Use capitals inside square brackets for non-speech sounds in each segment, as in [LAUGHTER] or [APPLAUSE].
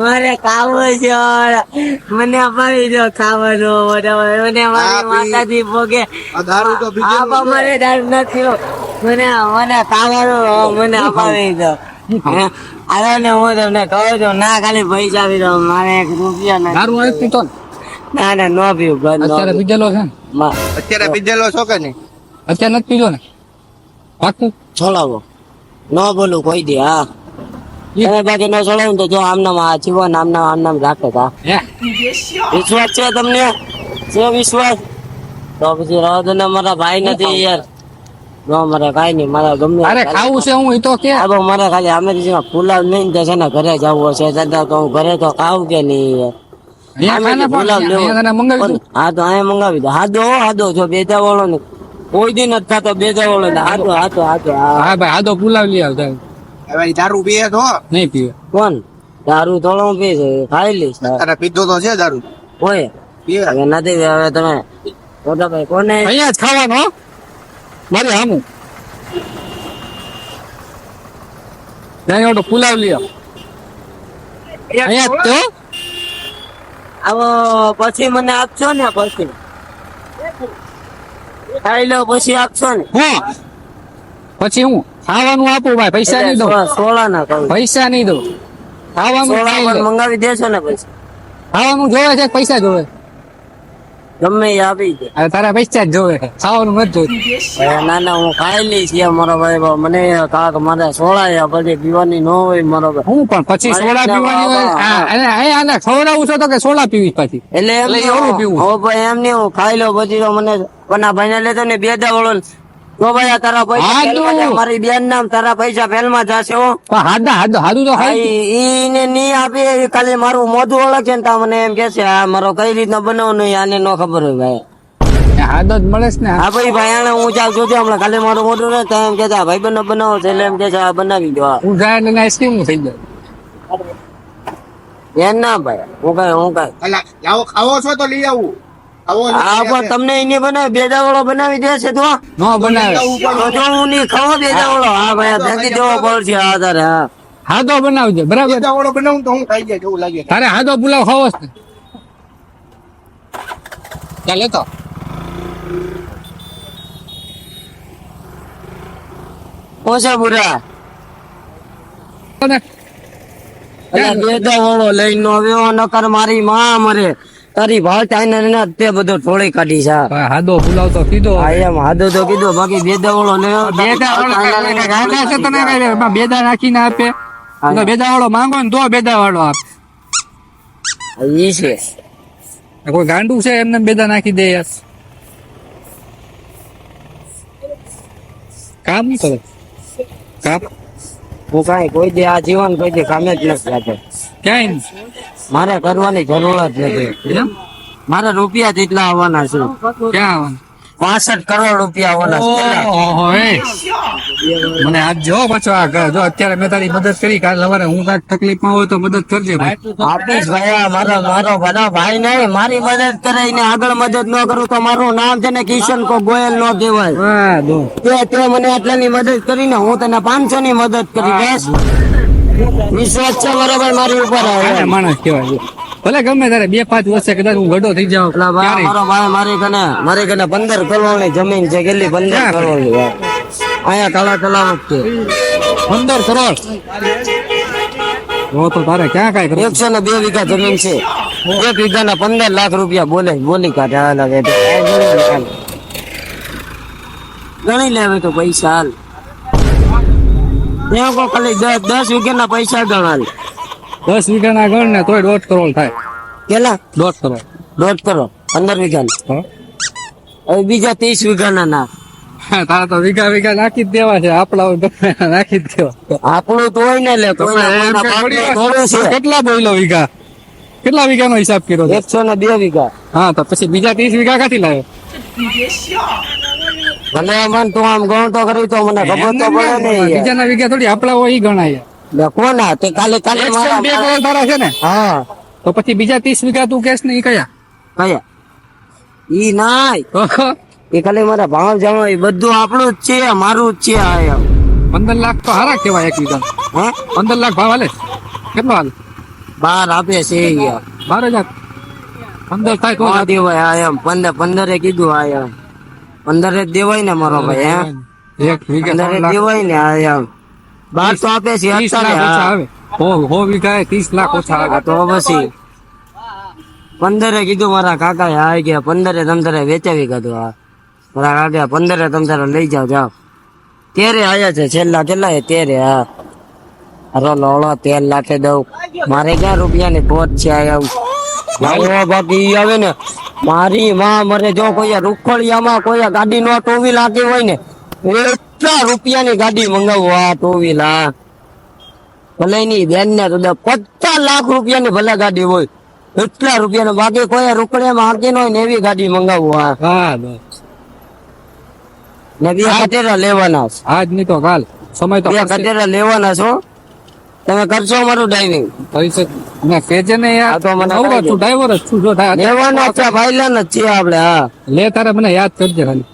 મારે ખાવું છે મને અપાવી દો ખાવાનો બરાબર મને મારી માતાજી ભોગે. દારૂ તો પીધેલો આ મને દારૂ નથી. મને મને ખાવાનું મને અપાવી દો અરે ને હું તમને કહું છું ના ખાલી પૈસા આપી દો મારે એક રૂપિયા નથી. દારૂ નથી પીતો ને? ના ના નો પીવું બંધ નો અત્યારે. પીધેલો છે અત્યારે પીધેલો છો કે નહીં? અત્યારે નથી પીજો ને? પાકું છોડાવો. ન બોલું કોઈ દે હા. તમે બાકી ન છોડાવું તો જો આમનામ આ જીવન આમનામ આમનામ રાખે તા. વિશ્વાસ છે તમને? છે વિશ્વાસ? તો પછી રહો તો ને મારા ભાઈ નથી યાર. નો મારે કાઈ નહીં મારા ગમે અરે ખાવું છે હું એ તો કે. આ મારે ખાલી અમેરિકામાં પુલાવ લઈને જશે ને ઘરે જવું હશે. દાદા તો હું ઘરે તો ખાવું કે નહીં યાર? હા તો અહીંયા મંગાવી દો. હાદો હો, હાદો. જો બેજા વાળો ને કોઈ દિન નથી થતો બેજા વાળો ને. હાદો હાદો હાદો. હા હા ભાઈ આદો પુલાવ લઈ આવ તારે. હવે દારૂ પીએ તો? નહીં પીવે. કોણ? દારૂ થોડો હું પી છે. ખાઈ લઈશ. અરે પીધો તો છે દારૂ. હોય. પીએ હવે નથી હવે તમે મોટા ભાઈ કોને? અહીંયા જ ખાવાનો મારી હામુ. ત્યાં ઓટો પુલાવ લ્યો અહીંયા તો. આવો પછી મને આપશો ને પછી? ખાઈ લો પછી આપશો ને. હું. પછી હું? ખાવાનું આપું ભાઈ પૈસા નહીં દઉં. સોળા ના કહું. પૈસા નહીં દઉં. ખાવાનું પણ. મંગાવી દેશો ને પછી. ખાવાનું જોવે છે પૈસા જોવે? ગમે એ આપી દે. તારા પૈસા જ જોવે ખાવાનું મત જોતું. ના ના હું ખાઈ લઈશ યાર મારો ભાઈ મને કાક મારે સોળા યા પછી પીવાની ન હોય મારો ભાઈ. હું પણ પછી સોળા પીવાની હોય? અને આને ખવડાવું છો તો કે સોળા પીવી પછી? એટલે એમ નહીં પીવું. હો ભાઈ એમ નહીં હું ખાઈ લો પછી તો મને કોના ભાઈને લેતો ને બે દા વળો તો ભાઈ તારા પૈસા. મારી બેન નામ તારા પૈસા પહેલમાં જશે હો. હાદા હાદા હાદું તો ખાઈ. ઈને ની આપે ખાલી મારું મોઢું ઓળખે ને તમને એમ કે છે આ મારો કઈ રીતના બનાવવાનું એ આને નો ખબર હોય ભાઈ. હાદો જ મળે ને હા. ભાઈ ભાઈ આને હું જાવ જોજો હમણાં ખાલી મારું મોઢું રહે એમ કે છે, ભાઈ બંને બનાવો છે એટલે એમ કે છે આ બનાવી દો હું. જાય ને આઈસ્ક્રીમ થઈ જાય. એમ ના ભાઈ હું કઈ હું કઈ. લાવો ખાવો છો તો લઈ આવું. તો પણ તમને એને બનાવી બેદા વાળો બનાવી દે છે તો? નો બનાવે. તો હું ની ખાવો બેદા વાળો હા ભાઈ આ દેવો પડશે હા તારે હા. હાદો બનાવજે બરાબર. પીધા વાળો બનાવું તો હું ખાઈ જાય એવું લાગે તારે હાદો પુલાવ ખાવો છે ચાલે તો ઓછા બુરા તને અલ્યા વાળો લઈને આવ્યો નકર મારી માં મરે. તારી ભાવ ચાઇના તે બધો ટોળી કાઢી છે. હાદો પુલાવ તો કીધો એમ હાદો તો કીધો બાકી બેદા વાળો લેવો બેદા વાળો કાંઈ ગાંડા છે તને બેદા નાખીને આપે. તો બેદા માંગો ને તો બેદા વાળો આપે. એ છે. કોઈ ગાંડું છે એમને બેદા નાખી દે યાર. કામ કરે. કામ. હું કાંઈ કોઈ દે આ જીવન કોઈ દે કામે જ નથી આપે ક્યાંય. મારે કરવાની જરૂર જ નથી? મારે રૂપિયા જેટલા આવવાના છે. ક્યાં આવવાના? પાસઠ કરોડ રૂપિયા આવવાના છે. મને આજ જો પાછો આ જો અત્યારે મેં તારી મદદ કરી કાલ સવારે હું કાંઈક તકલીફમાં હોય તો મદદ કરજે ભાઈ. આપીશ ભાઈ આ મારો મારો બધા ભાઈ નહીં મારી મદદ કરે ને આગળ મદદ ન કરું તો મારું નામ છે ને કિશન કો ગોયલ નો કહેવાય. તે મને આટલાની મદદ કરીને હું તને પાંચસો ની મદદ કરી દઈશ વિશ્વાસ છે બરોબર મારી ઉપર આવે. માણસ કહેવાય ભલે ગમે તારે બે પાંચ વર્ષે કદાચ હું ગડો થઈ જાઉં પેલા ભાઈ મારો ભાઈ મારી કને મારી કને પંદર કરોડ જમીન છે કેટલી પંદર ક્યાં? કરોડ અહીંયા તળા તળાવ છે. પંદર કરોડ તો તારે ક્યાં કાંઈ કરું એકસો ને બે વીઘા જમીન છે. એક વીઘા ના પંદર લાખ રૂપિયા બોલે બોલી કાઢે ગણી લેવે તો પૈસા હાલ. ત્યાં કો ખાલી દસ વીઘાના વીઘા પૈસા ગણાલ દસ વીઘાના ગણ ને તોય દોઢ કરોડ થાય. કેટલા? દોઢ કરોડ. દોઢ કરો પંદર વીઘા? હવે બીજા ત્રીસ વીઘાના ના તારા તો વીઘા વીઘા નાખી જ દેવા છે. આપણા [LAUGHS] નાખી જ દેવા. આપણું તો હોય ને લે કેટલા બોલો વીઘા? કેટલા વીઘાનો હિસાબ કર્યો છે? એકસો ને બે વીઘા. હા તો પછી બીજા ત્રીસ વીઘા ક્યાંથી લાવ્યો? ભલે મન તું આમ ગણ તો કરી તો મને ખબર તો પડે નહીં બીજાના વીઘા થોડી આપડા હોય ઈ ગણાય. લે કોના? તે કાલે કાલે મારા બે કરોડ તારા છે ને? હા. તો પછી બીજા ત્રીસ વીઘા તું કેસ ને ઈ કયા? કયા? ઈ નાય. એ ખાલી મારા ભાવ જાણો એ બધું આપણું જ છે મારું જ છે આ એમ. પંદર લાખ તો હારા કેવાય એક વીઘા. હે? પંદર લાખ ભાવ હાલે? કેટલો હાલે? બાર આપે છે યાર. બાર હજાર? પંદર થાય તો દેવાય હા એમ પંદર પંદરે કીધું આ એમ. પંદરે જ દેવાય ને મારો ભાઈ હે? એક વીઘે દેવાય ને આ બાર તો આપે છે આવે. હો હો વીઘા ત્રીસ લાખ ઓછા આવે. તો પછી પંદરે કીધું મારા કાકા હા ગયા પંદરે તમતારે વેચાવી કાઢું આ મારા કાકા પંદરે તમ તારે લઈ જાઓ જાઓ. તેરે આયા છે છેલ્લા કેટલા એ તેરે હા. અરે લોળો તેલ લાખે દઉં. મારે ક્યાં રૂપિયાની પોત છે આયા બાકી આવે ને. મારી માં મને જો કોઈ રૂખોડિયામાં કોઈ ગાડી નો ટુ વ્હીલ આતી હોય ને એટલા રૂપિયાની ગાડી મંગાવું. આ ટુ વ્હીલ હા ભલે ની બેન ને તો પચાસ લાખ રૂપિયાની ભલે ગાડી હોય એટલા રૂપિયાની. બાકી કોઈ રૂકડિયામાં હાંકી ન હોય ને એવી ગાડી મંગાવું. હા ને બે કટેરા લેવાના આજ નહીં તો કાલ. સમય તો બે કટેરા લેવાના છો. તમે કરશો મારું ડ્રાઇવિંગ કેજે ને યાર. તો મને નવરો છું ડ્રાઈવર જ છું. જો થાય છે ભાઈલાન જ છીએ આપણે હા. લે તારે મને યાદ કરજે ખાલી.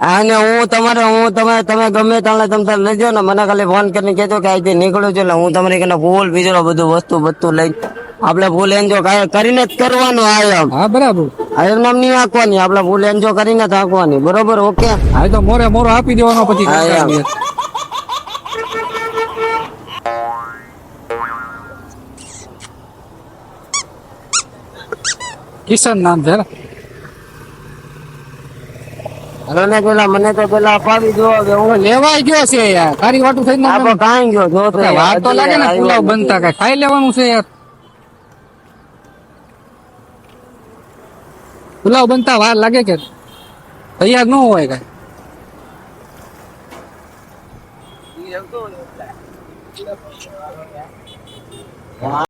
અને હું તમારે હું તમે તમે ગમે તાણે તમે તારે લેજો ને મને ખાલી ફોન કરીને કહેજો કે આજે નીકળું છું એટલે હું તમારી કને ફૂલ બીજો બધું વસ્તુ બધું લઈ આપણે ફૂલ એન્જો કરીને જ કરવાનું આ એમ. હા બરાબર. આ નામ નહીં આંકવાની આપણે ફૂલ એન્જો કરીને જ આંકવાની બરોબર ઓકે હા તો મોરે મોરો આપી દેવાનો પછી કિશન નામ છે ને? હાલો ને પેલા મને તો પેલા અપાવી દો હવે હું લેવાય ગયો છે યાર. તારી વાટું થઈ આપો કાઈ ગયો જો તો વાત તો લાગે ને પુલાવ બનતા કઈ. ખાઈ લેવાનું છે યાર. પુલાવ બનતા વાર લાગે કે? તૈયાર ન હોય કઈ.